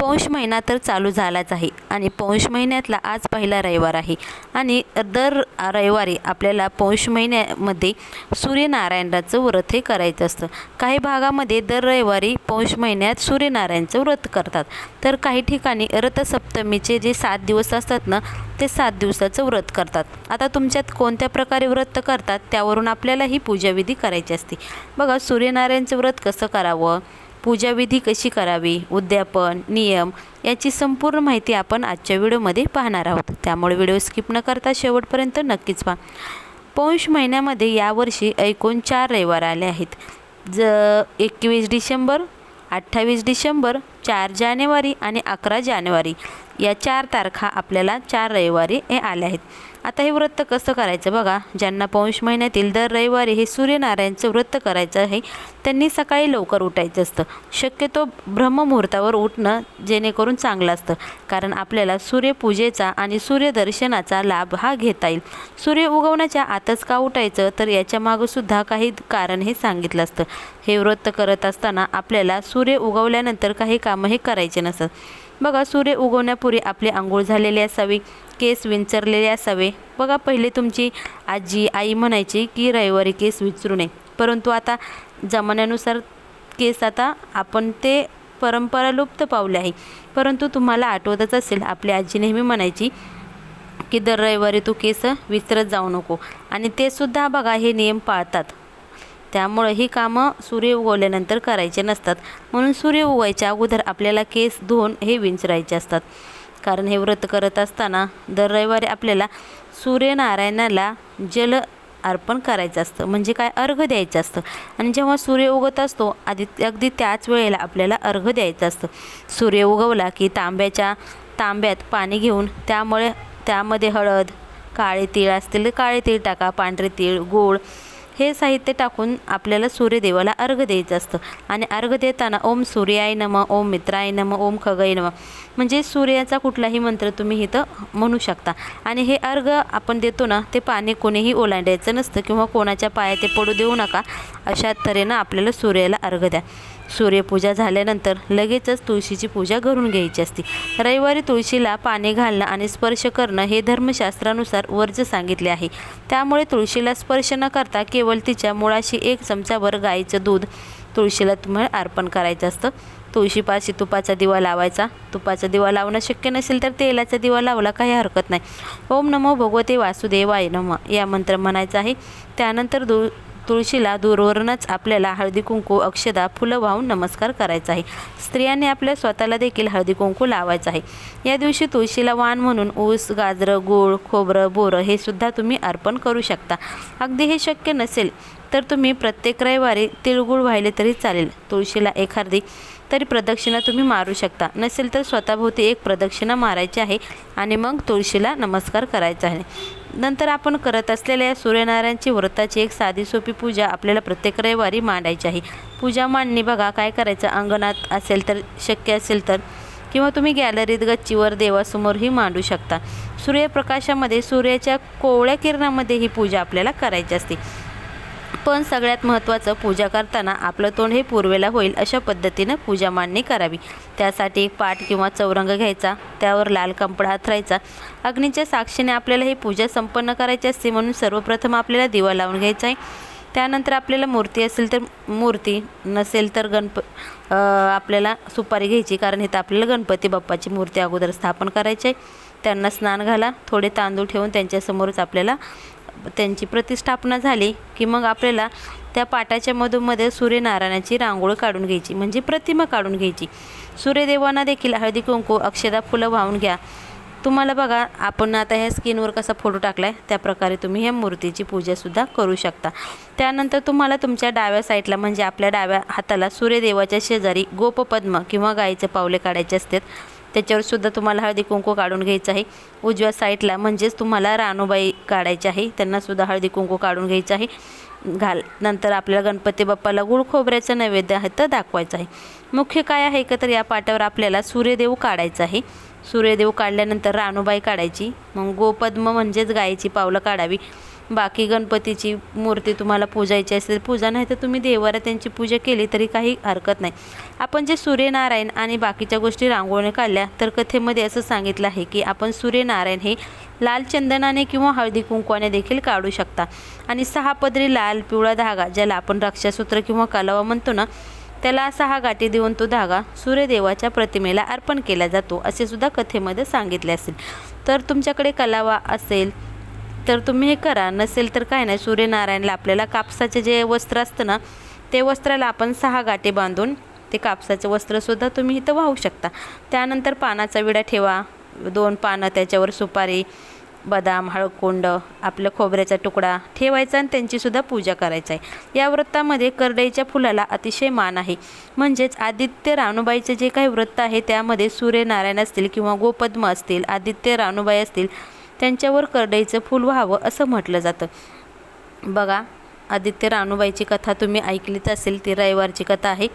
पौष महिना तर चालू झालाच आहे आणि पौष महिन्यातला आज पहिला रविवार आहे. आणि दर रविवारी आपल्याला पौष महिन्यामध्ये सूर्यनारायणाचं व्रत हे करायचं असतं. काही भागामध्ये दर रविवारी पौष महिन्यात सूर्यनारायणचं व्रत करतात. तर काही ठिकाणी रथसप्तमीचे जे सात दिवस असतात ना ते सात दिवसाचं व्रत करतात. आता तुमच्यात कोणत्या प्रकारे व्रत करतात त्यावरून आपल्याला ही पूजाविधी करायची असते. बघा सूर्यनारायणचं व्रत कसं करावं? पूजाविधी कशी करावी उद्यापन नियम याची संपूर्ण माहिती आपण आजच्या व्हिडिओमध्ये पाहणार आहोत. त्यामुळे व्हिडिओ स्किप न करता शेवटपर्यंत नक्कीच पहा. पौष महिन्यामध्ये यावर्षी एकूण चार रविवार आले आहेत. ज एकवीस डिसेंबर अठ्ठावीस डिसेंबर चार जानेवारी आणि अकरा जानेवारी या चार तारखा आपल्याला चार रविवारी हे आल्या आहेत. आता हे व्रत कसं करायचं बघा. ज्यांना पौष महिन्यातील दर रविवारी हे सूर्यनारायणचं व्रत करायचं आहे त्यांनी सकाळी लवकर उठायचं असतं. शक्यतो ब्रह्ममुहूर्तावर उठणं जेणेकरून चांगलं असतं. कारण आपल्याला सूर्यपूजेचा आणि सूर्यदर्शनाचा लाभ हा घेता येईल. सूर्य उगवण्याच्या आतच का उठायचं? तर याच्या मागंसुद्धा काही कारण हे सांगितलं असतं. हे व्रत करत असताना आपल्याला सूर्य उगवल्यानंतर काही कामं हे करायचे नसतात. बघा सूर्य उगवण्यापूर्वी आपली आंघोळ झालेली असावी केस विंचरलेले असावे. बघा पहिले तुमची आजी आई म्हणायची की रविवारी केस विचरू नये. परंतु आता जमान्यानुसार केस आता आपण ते परंपरा लुप्त पावले आहे. परंतु तुम्हाला आठवतच असेल आपली आजी नेहमी म्हणायची की दर रविवारी तू केस विसरत जाऊ नको. आणि ते सुद्धा बघा हे नियम पाळतात. त्यामुळे ही कामं सूर्य उगवल्यानंतर करायचे नसतात. म्हणून सूर्य उगवायच्या अगोदर आपल्याला केस धुवून हे विंचरायचे असतात. कारण हे व्रत करत असताना दर रविवारी आपल्याला सूर्यनारायणाला जल अर्पण करायचं असतं. म्हणजे काय? अर्घ द्यायचं असतं. आणि जेव्हा सूर्य उगत असतो आधी अगदी त्याच वेळेला आपल्याला अर्घ द्यायचं असतं. सूर्य उगवला की तांब्याच्या तांब्यात पाणी घेऊन त्यामुळे त्यामध्ये हळद काळे तीळ असतील काळे तीळ टाका पांढरे तीळ गूळ हे साहित्य टाकून आपल्याला सूर्यदेवाला अर्घ द्यायचं असतं. आणि अर्घ देताना ओम सूर्याय नम ओम मित्राय नम ओम खगय नम. म्हणजे सूर्याचा कुठलाही मंत्र तुम्ही इथं म्हणू शकता. आणि हे अर्घ आपण देतो ना ते पाणी कोणीही ओलांडायचं नसतं किंवा कोणाच्या पाया ते पडू देऊ नका अशा तऱ्हेनं आपल्याला सूर्याला अर्घ द्या. सूर्यपूजा झाल्यानंतर लगेचच तुळशीची पूजा घरून घ्यायची असते. रविवारी तुळशीला पाणी घालणं आणि स्पर्श करणं हे धर्मशास्त्रानुसार वर्ज सांगितले आहे. त्यामुळे तुळशीला स्पर्श न करता केवळ तिच्या मुळाशी एक चमचाभर गाईचं दूध तुळशीला तुम्हाला अर्पण करायचं असतं. तुळशीपाशी तुपाचा दिवा लावायचा. तुपाचा दिवा लावणं शक्य नसेल तर तेलाचा दिवा लावला काही हरकत नाही. ओम नमो भगवते वासुदेवाय नम. या मंत्र म्हणायचं आहे. त्यानंतर दु तुळशीला दूरवरूनच आपल्याला हळदी कुंकू अक्षदा फुलं वाहून नमस्कार करायचा आहे. स्त्रियांनी आपल्या स्वतःला देखील हळदी कुंकू लावायचं आहे. या दिवशी तुळशीला वाण म्हणून ऊस गाजरं गूळ खोबरं बोरं हे सुद्धा तुम्ही अर्पण करू शकता. अगदी हे शक्य नसेल तर तुम्ही प्रत्येक रविवारी तिळगुळ वाहिले तरी चालेल. तुळशीला एखादी तरी प्रदक्षिणा तुम्ही मारू शकता. नसेल तर स्वतःभोवती एक प्रदक्षिणा मारायची आहे आणि मग तुळशीला नमस्कार करायचा आहे. नंतर आपण करत असलेल्या सूर्यनारायणची व्रताची एक साधी सोपी पूजा आपल्याला प्रत्येक रविवारी मांडायची आहे. पूजा मांडणी बघा काय करायचं? अंगणात असेल तर शक्य असेल तर. किंवा तुम्ही गॅलरीत गच्चीवर देवासमोरही मांडू शकता. सूर्यप्रकाशामध्ये सूर्याच्या कोवळ्या किरणामध्ये ही पूजा आपल्याला करायची असते. पण सगळ्यात महत्त्वाचं पूजा करताना आपलं तोंड हे पूर्वेला होईल अशा पद्धतीनं पूजा मांडणी करावी. त्यासाठी एक पाट किंवा चौरंग घ्यायचा त्यावर लाल कंपडा हातरायचा. अग्नीच्या साक्षीने आपल्याला ही पूजा संपन्न करायची असते म्हणून सर्वप्रथम आपल्याला दिवा लावून घ्यायचा आहे. त्यानंतर आपल्याला मूर्ती असेल तर मूर्ती नसेल तर गणप आपल्याला सुपारी घ्यायची कारण इथं आपल्याला गणपती बाप्पाची मूर्ती अगोदर स्थापन करायची आहे. त्यांना स्नान घाला थोडे तांदूळ ठेवून त्यांच्यासमोरच आपल्याला त्यांची प्रतिष्ठापना झाली की मग आपल्याला त्या पाटाच्या मधोमध्ये सूर्यनारायणाची रांगोळी काढून घ्यायची म्हणजे प्रतिमा काढून घ्यायची. सूर्यदेवांना देखील हळदी कुंकू अक्षदा फुलं वाहून घ्या. तुम्हाला बघा आपण आता ह्या स्किनवर कसा फोटो टाकला आहे त्या प्रकारे तुम्ही ह्या मूर्तीची पूजासुद्धा करू शकता. त्यानंतर तुम्हाला तुमच्या डाव्या साईडला म्हणजे आपल्या डाव्या हाताला सूर्यदेवाच्या शेजारी गोपपद्म किंवा गाईचे पावले काढायचे असतात. त्याच्यावर सुद्धा तुम्हाला हळदी कुंकू काढून घ्यायचं आहे. उजव्या साईडला म्हणजेच तुम्हाला रानूबाई काढायची आहे. त्यांनासुद्धा हळदी कुंकू काढून घ्यायचं आहे. घाल नंतर आपल्याला गणपती बाप्पाला गुळ खोबऱ्याचं नैवेद्य आहे तर दाखवायचं आहे. मुख्य काय आहे का तर या पाट्यावर आपल्याला सूर्यदेव काढायचा आहे. सूर्यदेव काढल्यानंतर रानूबाई काढायची. मग गोपद्म म्हणजेच गायीची पावलं काढावी. बाकी गणपतीची मूर्ती तुम्हाला पूजायची असेल पूजा नाही तर तुम्ही देवाला त्यांची पूजा केली तरी काही हरकत नाही. आपण जे सूर्यनारायण आणि बाकीच्या गोष्टी रांगोळीने काढल्या तर कथेमध्ये असं सांगितलं आहे की आपण सूर्यनारायण हे लाल चंदनाने किंवा हळदी कुंकवाने देखील काढू शकता. आणि सहा पदरी लाल पिवळा धागा ज्याला आपण रक्षासूत्र किंवा कलावा म्हणतो ना त्याला सहा गाठी देऊन तो धागा सूर्यदेवाच्या प्रतिमेला अर्पण केला जातो असे सुद्धा कथेमध्ये सांगितले असेल. तर तुमच्याकडे कलावा असेल तर तुम्ही हे करा. नसेल तर काय नाही सूर्यनारायणला आपल्याला कापसाचे जे वस्त्र असतं ना ते वस्त्राला आपण सहा गाठी बांधून ते कापसाचं वस्त्रसुद्धा तुम्ही इथं वाहू शकता. त्यानंतर पानाचा विडा ठेवा. दोन पानं त्याच्यावर सुपारी बदाम हळकुंड आपलं खोबऱ्याचा तुकडा ठेवायचा आणि त्यांचीसुद्धा पूजा करायची आहे. या व्रतामध्ये करडईच्या फुलाला अतिशय मान आहे. म्हणजेच आदित्य राणूबाईचे जे काही व्रत आहे त्यामध्ये सूर्यनारायण असतील किंवा गोपद्म असतील आदित्य राणूबाई असतील त्यांच्यावर करडईचं फूल व्हावं असं म्हटलं जातं. बघा आदित्य राणूबाईची कथा तुम्ही ऐकलीच असेल ती रविवारची कथा आहे.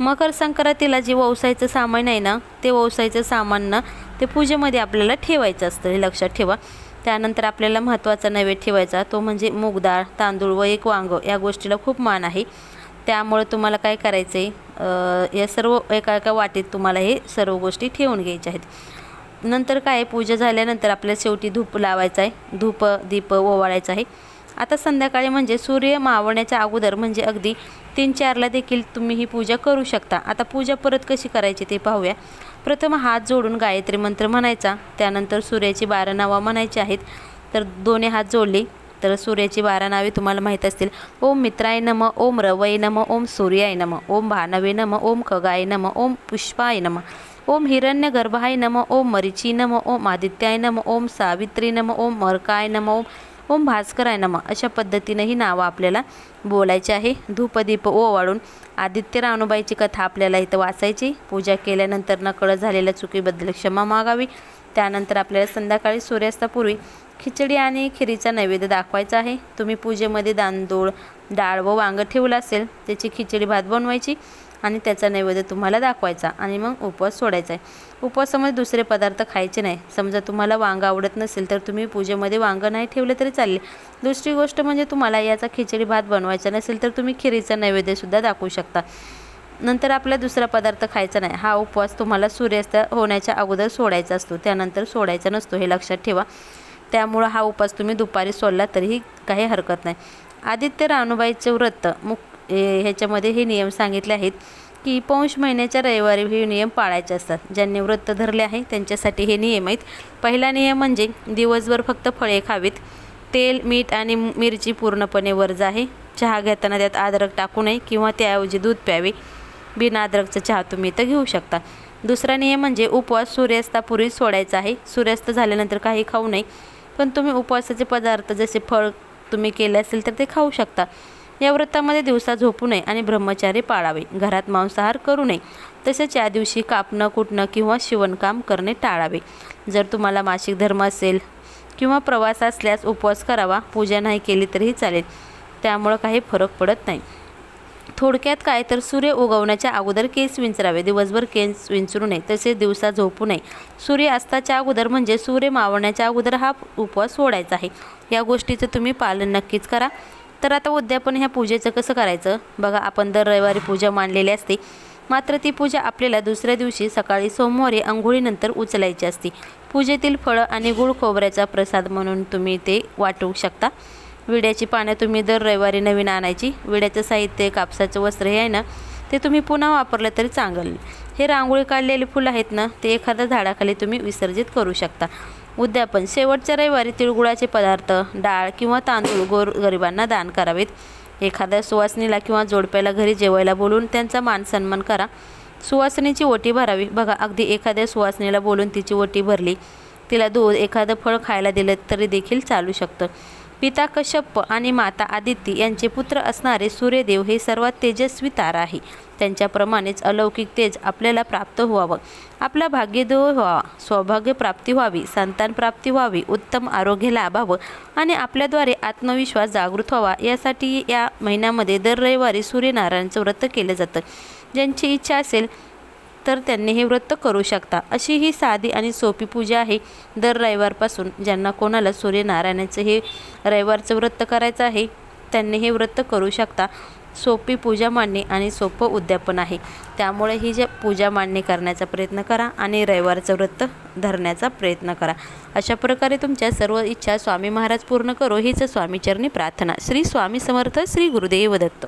मकर संक्रांतीला जे व्यवसायाचं सामान आहे ना ते व्यवसायाचं सामान ना ते पूजेमध्ये आपल्याला ठेवायचं असतं हे लक्षात ठेवा. त्यानंतर आपल्याला महत्त्वाचा नैवेद्य ठेवायचा तो म्हणजे मूगडाळ तांदूळ व एक वांग या गोष्टीला खूप मान आहे. त्यामुळे तुम्हाला काय करायचं आहे या सर्व एका एका वाटीत तुम्हाला हे सर्व गोष्टी ठेवून घ्यायच्या आहेत. नंतर काय पूजा झाल्यानंतर आपल्याला शेवटी धूप लावायचा आहे. धूप दीप ओवाळायचा आहे. आता संध्याकाळी म्हणजे सूर्य मावण्याच्या अगोदर म्हणजे अगदी तीन चारला देखील तुम्ही ही पूजा करू शकता. आता पूजा परत कशी करायची ते पाहूया. प्रथम हात जोडून गायत्री मंत्र म्हणायचा. त्यानंतर सूर्याची बारा नावं म्हणायची आहेत. तर दोन्ही हात जोडले. तर सूर्याची बारा नावे तुम्हाला माहीत असतील. ओम मित्राय नम ओम रवय नम ओम सूर्याय नम ओम भानवे नम ओम खगाय नम ओम पुष्पाय नम. ओम हिरण्य गर्भाय नम ओम मरिची नम ओम आदित्याय नम ओम सावित्री नम ओम मरकाय नम ओम ओम भास्कराय नम अशा पद्धतीनं ही नावं आपल्याला बोलायची आहे. धूपदीप ओ वाढून आदित्य राणूबाईची कथा आपल्याला इथं वाचायची. पूजा केल्यानंतर नकळत झालेल्या चुकीबद्दल क्षमा मागावी. त्यानंतर आपल्याला संध्याकाळी सूर्यास्तापूर्वी खिचडी आणि खिरीचा नैवेद्य दाखवायचा आहे. तुम्ही पूजेमध्ये दांदूळ डाळ व वांगं ठेवलं असेल त्याची खिचडी भात बनवायची. आणि त्याचा नैवेद्य तुम्हाला दाखवायचा आणि मग उपवास सोडायचा आहे. उपवासामध्ये दुसरे पदार्थ खायचे नाही. समजा तुम्हाला वांगं आवडत नसेल तर तुम्ही पूजेमध्ये वांगं नाही ठेवले तरी चालेल. दुसरी गोष्ट म्हणजे तुम्हाला याचा खिचडी भात बनवायचा नसेल तर तुम्ही खिरीचा नैवेद्यसुद्धा दाखवू शकता. नंतर आपला दुसरा पदार्थ खायचा नाही. हा उपवास तुम्हाला सूर्यास्त होण्याच्या अगोदर सोडायचा असतो. त्यानंतर सोडायचा नसतो हे लक्षात ठेवा. त्यामुळं हा उपवास तुम्ही दुपारी सोडला तरीही काही हरकत नाही. आदित्य राणूबाईचे व्रत मुक ह्याच्यामध्ये हे नियम सांगितले आहेत की पौष महिन्याच्या रविवारी हे नियम पाळायचे असतात. ज्यांनी व्रत धरले आहे त्यांच्यासाठी हे नियम आहेत. पहिला नियम म्हणजे दिवसभर फक्त फळे खावीत. तेल मीठ आणि मिरची पूर्णपणे वर्ज आहे चहा घेताना त्यात अद्रक टाकू नये किंवा त्याऐवजी दूध प्यावे. बिना अद्रकचा चहा तुम्ही इथं घेऊ शकता. दुसरा नियम म्हणजे उपवास सूर्यास्तापूर्वी सोडायचा आहे. सूर्यास्त झाल्यानंतर काही खाऊ नये. पण तुम्ही उपवासाचे पदार्थ जसे फळ तुम्ही केले असेल तर ते खाऊ शकता. या व्रतामध्ये दिवसा झोपू नये आणि ब्रह्मचारी पाळावे. घरात मांसाहार करू नये. तसेच या दिवशी कापणं कुटणं किंवा शिवणकाम करणे टाळावे. जर तुम्हाला मासिक धर्म असेल किंवा प्रवास असल्यास उपवास करावा. पूजा नाही केली तरीही चालेल. त्यामुळं काही फरक पडत नाही. थोडक्यात काय तर सूर्य उगवण्याच्या अगोदर केस विंचरावे. दिवसभर केस विंचरू नये. तसेच दिवसा झोपू नये. सूर्य अस्ताच्या अगोदर म्हणजे सूर्य मावळण्याच्या अगोदर हा उपवास सोडायचा आहे. या गोष्टीचं तुम्ही पालन नक्कीच करा. तर आता उद्यापन ह्या पूजेचं कसं करायचं? बघा आपण दर रविवारी पूजा मांडलेली असते. मात्र ती पूजा आपल्याला दुसऱ्या दिवशी सकाळी सोमवारी आंघोळीनंतर उचलायची असते. पूजेतील फळं आणि गुळ खोबऱ्याचा प्रसाद म्हणून तुम्ही ते वाटू शकता. विड्याची पानं तुम्ही दर रविवारी नवीन आणायची. विड्याचं साहित्य कापसाचं वस्त्र हे आहे ना ते तुम्ही पुन्हा वापरलं तरी चांगलं. हे रांगोळी काढलेले फुलं आहेत ना ते एखाद्या झाडाखाली तुम्ही विसर्जित करू शकता. उद्यापन शेवटच्या रविवारी तिळगुळाचे पदार्थ डाळ किंवा तांदूळ गोर गरिबांना दान करावेत. एखाद्या सुवासनीला किंवा जोडप्याला घरी जेवायला बोलून त्यांचा मान सन्मान करा. सुवासनीची ओटी भरावी. बघा अगदी एखाद्या सुवासनीला बोलून तिची ओटी भरली. तिला दूध एखादं फळ खायला दिलं तरी देखील चालू शकतं. पिता कश्यप आणि माता आदिती यांचे पुत्र असणारे सूर्यदेव हे सर्वात तेजस्वी तारा आहे. त्यांच्याप्रमाणेच अलौकिक तेज आपल्याला प्राप्त व्हावं. आपला भाग्यदेव व्हावा सौभाग्य प्राप्ती व्हावी संतान प्राप्ती व्हावी उत्तम आरोग्य लाभावं आणि आपल्याद्वारे आत्मविश्वास जागृत व्हावा यासाठी या महिन्यामध्ये दर रविवारी सूर्यनारायणाचं व्रत केलं जातं. ज्यांची इच्छा असेल तर त्यांनी हे व्रत करू शकता. अशी ही साधी आणि सोपी पूजा आहे दर रविवारपासून ज्यांना कोणाला सूर्यनारायणाचं हे रविवारचं व्रत करायचं आहे त्यांनी हे व्रत करू शकता. सोपी पूजा मांडणी आणि सोपं उद्यापन आहे. त्यामुळे ही जे पूजा मांडणी करण्याचा प्रयत्न करा आणि रविवारचं व्रत धरण्याचा प्रयत्न करा. अशा प्रकारे तुमच्या सर्व इच्छा स्वामी महाराज पूर्ण करो. हीच स्वामीचरणी प्रार्थना. श्री स्वामी समर्थ श्री गुरुदेव दत्त.